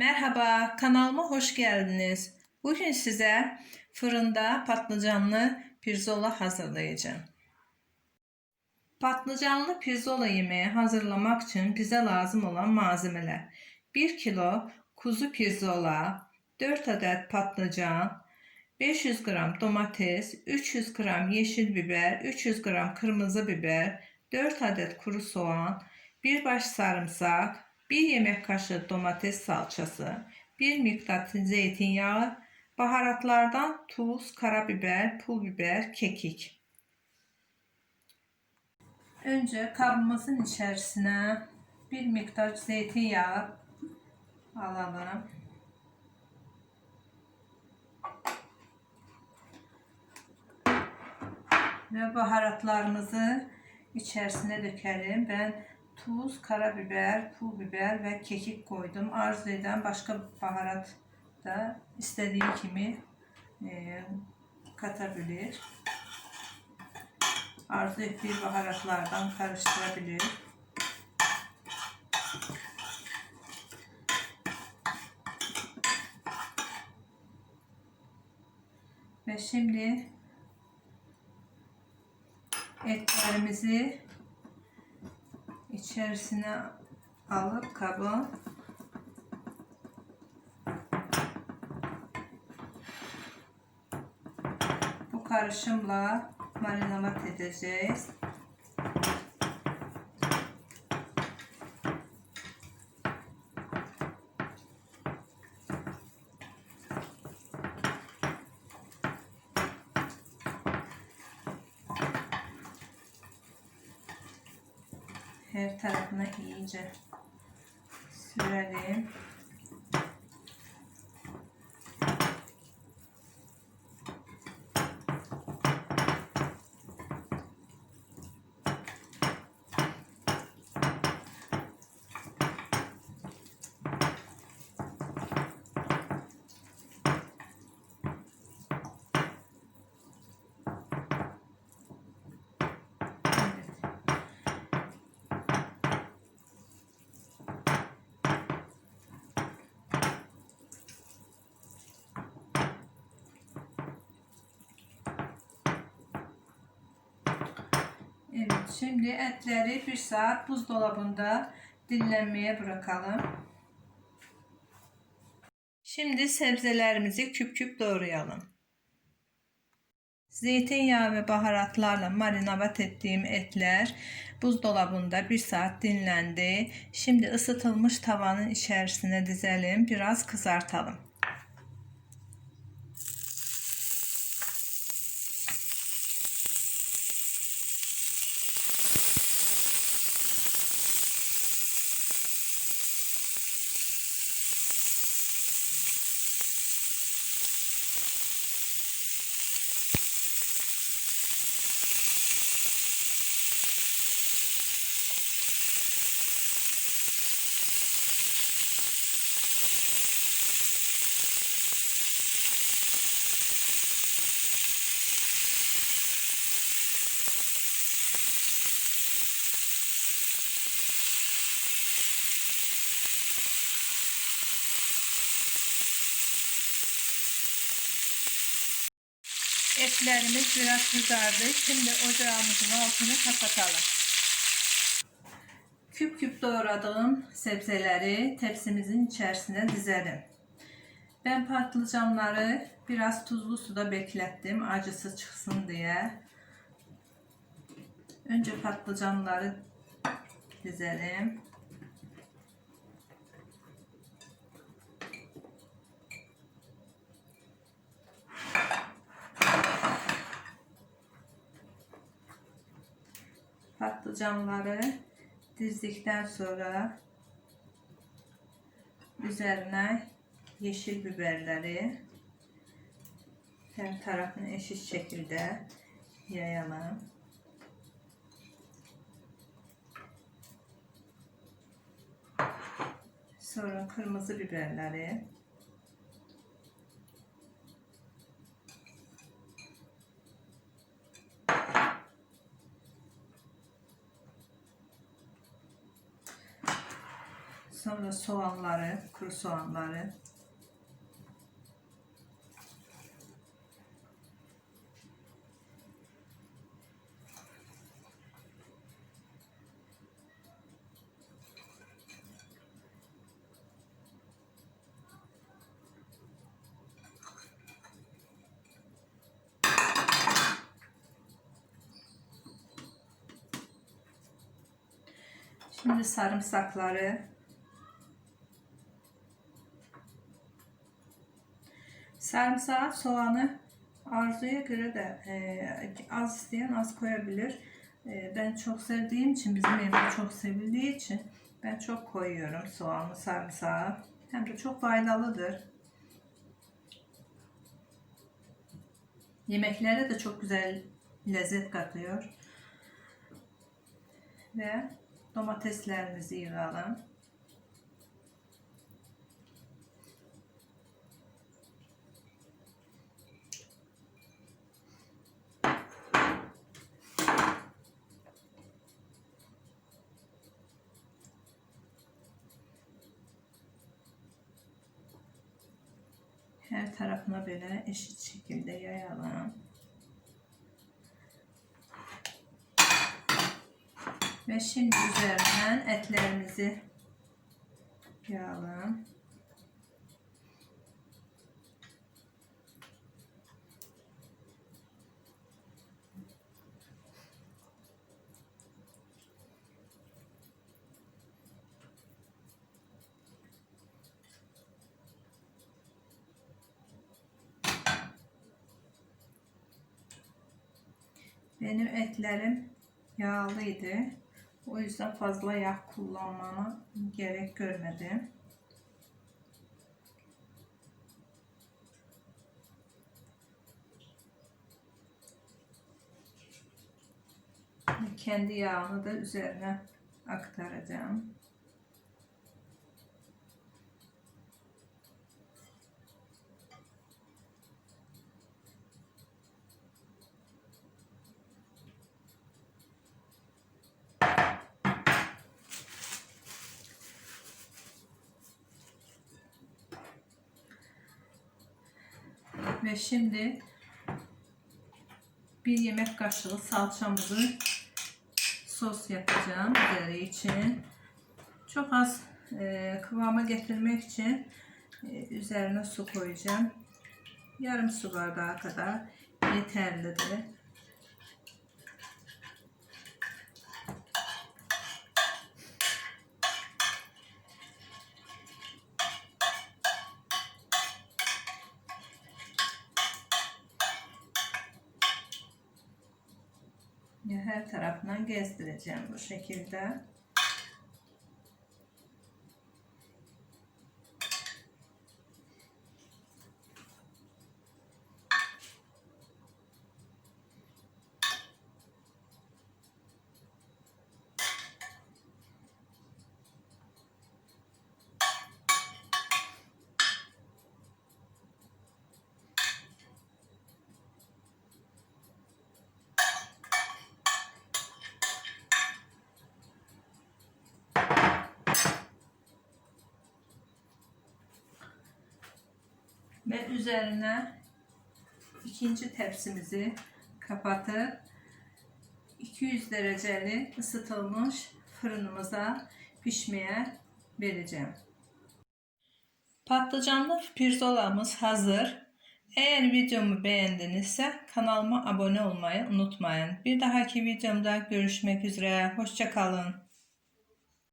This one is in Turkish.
Merhaba, kanalıma hoş geldiniz. Bugün size fırında patlıcanlı pirzola hazırlayacağım. Patlıcanlı pirzola yemeği hazırlamak için bize lazım olan malzemeler 1 kilo kuzu pirzola, 4 adet patlıcan, 500 gram domates, 300 gram yeşil biber, 300 gram kırmızı biber, 4 adet kuru soğan, 1 baş sarımsak, 1 yemek kaşığı domates salçası, 1 miktar zeytinyağı, baharatlardan tuz, karabiber, pul biber, kekik. Önce kabımızın içerisine bir miktar zeytinyağı alalım. Ve baharatlarımızı içerisine dökelim. Ben tuz, karabiber, pul biber ve kekik koydum. Arzu eden başka baharat da istediği gibi e, katabilir. Arzu ettiği baharatlardan karıştırabilir. Ve şimdi etlerimizi içerisine alıp kabı bu karışımla marinamat edeceğiz. Her tarafına iyice sürelim. Evet, şimdi etleri bir saat buzdolabında dinlenmeye bırakalım. Şimdi sebzelerimizi küp küp doğrayalım. Zeytinyağı ve baharatlarla marinavat ettiğim etler buzdolabında bir saat dinlendi. Şimdi ısıtılmış tavanın içerisine dizelim. Biraz kızartalım. Etlerimiz biraz kızardı. Şimdi ocağımızın altını kapatalım. Küp küp doğradığım sebzeleri tepsimizin içerisine dizelim. Ben patlıcanları biraz tuzlu suda beklettim acısı çıksın diye. Önce patlıcanları dizelim. Patlıcanları dizdikten sonra üzerine yeşil biberleri her tarafını eşit şekilde yayalım. Sonra kırmızı biberleri Sonra soğanları, kuru soğanları. Şimdi sarımsakları Sarımsağı, soğanı arzuya göre de e, az isteyen az koyabilir. E, ben çok sevdiğim için, bizim evde çok sevildiği için ben çok koyuyorum soğanlı sarımsağı. Hem de çok faydalıdır. Yemeklere de çok güzel lezzet katıyor. Ve domateslerimizi yığalım. Her tarafına böyle eşit şekilde yayalım. Ve şimdi üzerinden etlerimizi yağlayalım. Benim etlerim yağlıydı. O yüzden fazla yağ kullanmama gerek görmedim. Kendi yağını da üzerine aktaracağım. Ve şimdi bir yemek kaşığı salçamızı sos yapacağım üzeri için. Çok az e, kıvama getirmek için e, üzerine su koyacağım. Yarım su bardağı kadar yeterlidir. Her tarafından gezdireceğim bu şekilde. Ve üzerine ikinci tepsimizi kapatıp 200 dereceli ısıtılmış fırınımıza pişmeye vereceğim. Patlıcanlı pirzolamız hazır. Eğer videomu beğendinizse kanalıma abone olmayı unutmayın. Bir dahaki videomda görüşmek üzere. Hoşçakalın.